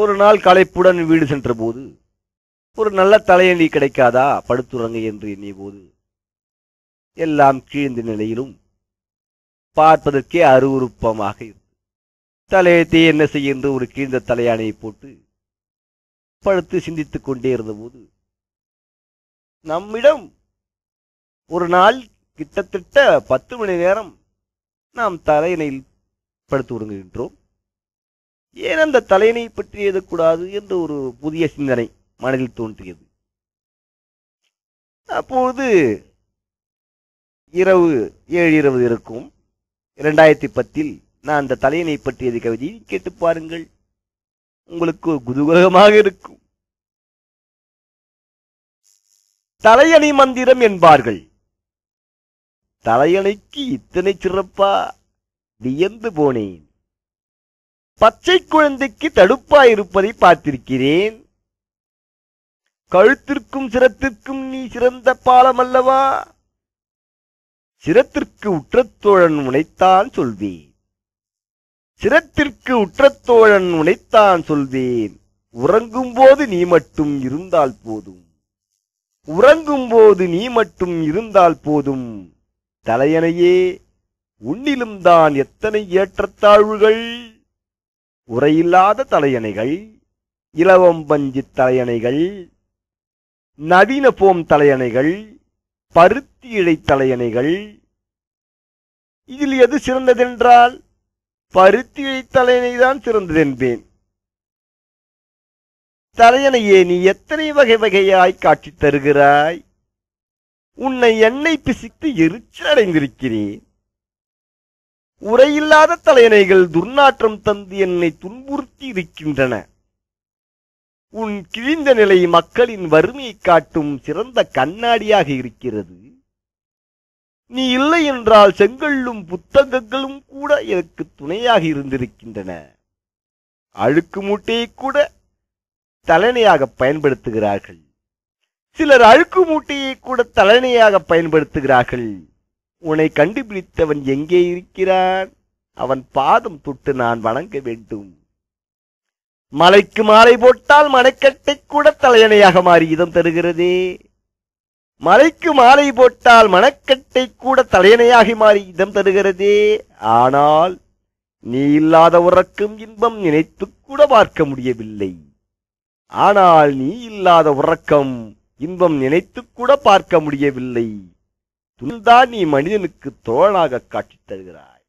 ஒரு நாள் களைப்புடன் வீடு சென்ற போது ஒரு நல்ல தலையணி கிடைக்காதா? படுத்துறங்க என்று எண்ணிய போது எல்லாம் கீழ்ந்த நிலையிலும் பார்ப்பதற்கே அருவருப்பமாக இருந்தது. தலையத்தை என்ன செய்ய என்று ஒரு கீழ்ந்த தலையானையை போட்டு படுத்து சிந்தித்துக் கொண்டே இருந்தபோது நம்மிடம் ஒரு நாள் கிட்டத்தட்ட பத்து மணி நேரம் நாம் தலையணையில் படுத்து உறங்குகின்றோம். ஏன் அந்த தலையணை பற்றி எழுதக்கூடாது என்ற ஒரு புதிய சிந்தனை மனதில் தோன்றியது. அப்பொழுது இரவு ஏழு இருபது இருக்கும். இரண்டாயிரத்தி பத்தில் நான் அந்த தலையணை பற்றியது கவிதையை கேட்டு பாருங்கள். உங்களுக்கு குதூகலமாக இருக்கும். தலையணை மந்திரம் என்பார்கள். தலையணைக்கு இத்தனை சிறப்பா வியந்து போனேன். பச்சை குழந்தைக்கு தடுப்பாயிருப்பதை பார்த்திருக்கிறேன். கழுத்திற்கும் சிரத்திற்கும் நீ சிறந்த பாலம் அல்லவா சிரத்திற்கு உற்றத்தோழன் உனைத்தான் சொல்வேன். சிரத்திற்கு உற்றத்தோழன் உனைத்தான் சொல்வேன். உறங்கும் போது நீ மட்டும் இருந்தால் போதும். உறங்கும் போது நீ மட்டும் இருந்தால் போதும். தலையணையே உன்னிலும் தான் எத்தனை ஏற்றத்தாழ்வுகள்? உரையில்லாத தலையணைகள் இலவம் பஞ்சு தலையணைகள் நவீன போம் தலையணைகள் பருத்தி இழை தலையணைகள். இதில் எது சிறந்ததென்றால் பருத்தி இழை தலையணைதான் சிறந்ததென்பேன். தலையணையே நீ எத்தனை வகை வகையாய் காட்சி தருகிறாய்? உன்னை எண்ணெய் பிசித்து எரிச்சல் அடைந்திருக்கிறேன். உரையில்லாத தலையணைகள் துர்நாற்றம் தந்து என்னை துன்புறுத்தி இருக்கின்றன. உன் கிழிந்த நிலை மக்களின் வறுமையை காட்டும் சிறந்த கண்ணாடியாக இருக்கிறது. நீ இல்லை என்றால் செங்கல்லும் புத்தகங்களும் கூட எனக்கு துணையாக இருந்திருக்கின்றன. அழுக்கு மூட்டையை கூட தலைணையாக பயன்படுத்துகிறார்கள். சிலர் அழுக்கு மூட்டையை கூட தலைணையாக பயன்படுத்துகிறார்கள். உன்னை கண்டுபிடித்தவன் எங்கே இருக்கிறான்? அவன் பாதம் தொட்டு நான் வணங்க வேண்டும். மலைக்கு மாலை போட்டால் மனைக்கட்டை கூட தலையணையாக மாறி இதம் தருகிறதே. மலைக்கு மாலை போட்டால் மணக்கட்டை கூட தலையணையாகி மாறி இதம் தருகிறதே. ஆனால் நீ இல்லாத உறக்கும் இன்பம் நினைத்து கூட பார்க்க முடியவில்லை. ஆனால் நீ இல்லாத உறக்கம் இன்பம் நினைத்து கூட பார்க்க முடியவில்லை. துன்தான் நீ மனிதனுக்கு தோழனாக காட்சி தருகிறாய்.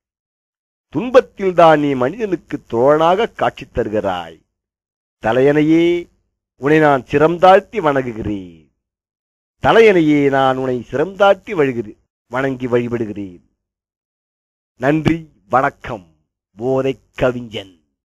துன்பத்தில் தான் நீ மனிதனுக்கு தோழனாக காட்சி தருகிறாய். தலையனையே உன்னை நான் சிரம்தாழ்த்தி வணங்குகிறேன். தலையனையே நான் உன்னை சிரம் வழிகிறேன் வணங்கி வழிபடுகிறேன். நன்றி வணக்கம் போதை கவிஞன்.